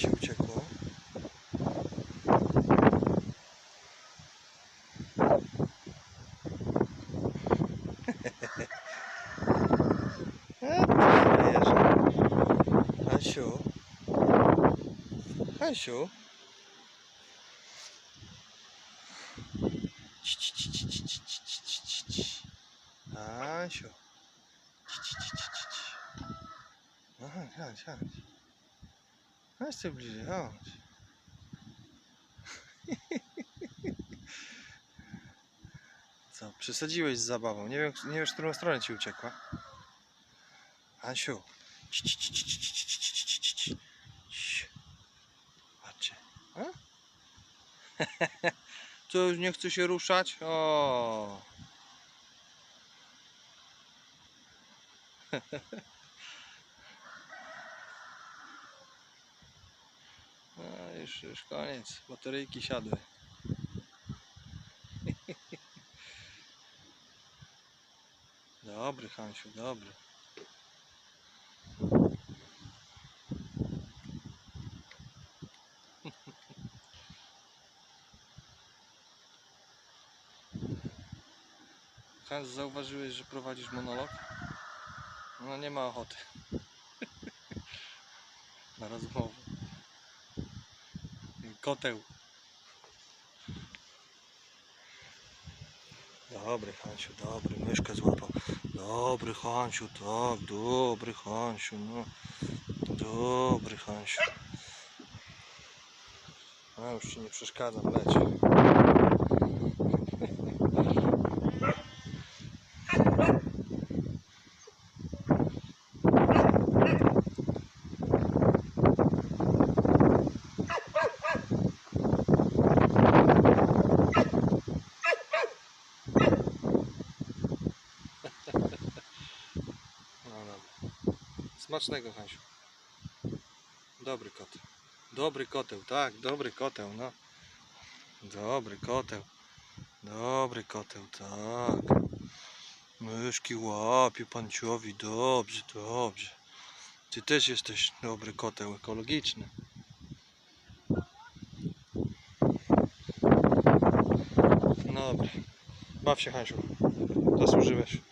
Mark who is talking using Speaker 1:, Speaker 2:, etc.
Speaker 1: iki bıçak daha. Hanşo. Hanşo. Hanşo. 啊，看，看。Chodź tu bliżej, chodź. Co, przesadziłeś z zabawą. Nie, wiem, nie wiesz, w którą stronę ci uciekła. Ansiu. Chodźcie. Tu już nie chce się ruszać. O. już, już koniec. Bateryjki siadły. Dobry, Hansiu, dobry. Hans, zauważyłeś, że prowadzisz monolog? No nie ma ochoty. Na rozmowę. Koteł. Dobry Hansiu, dobry, myszkę złapał. Dobry Hansiu, tak, dobry Hansiu, no. Dobry Hansiu. A już ci nie przeszkadzam, leć. No dobra. Smacznego Hansiu. Dobry koteł. Dobry koteł, tak, dobry koteł, no. Dobry koteł. Dobry koteł, tak. Myszki łapie panciowi, dobrze, dobrze. Ty też jesteś dobry koteł ekologiczny. Dobra. Baw się Hansiu. Zasłużyłeś.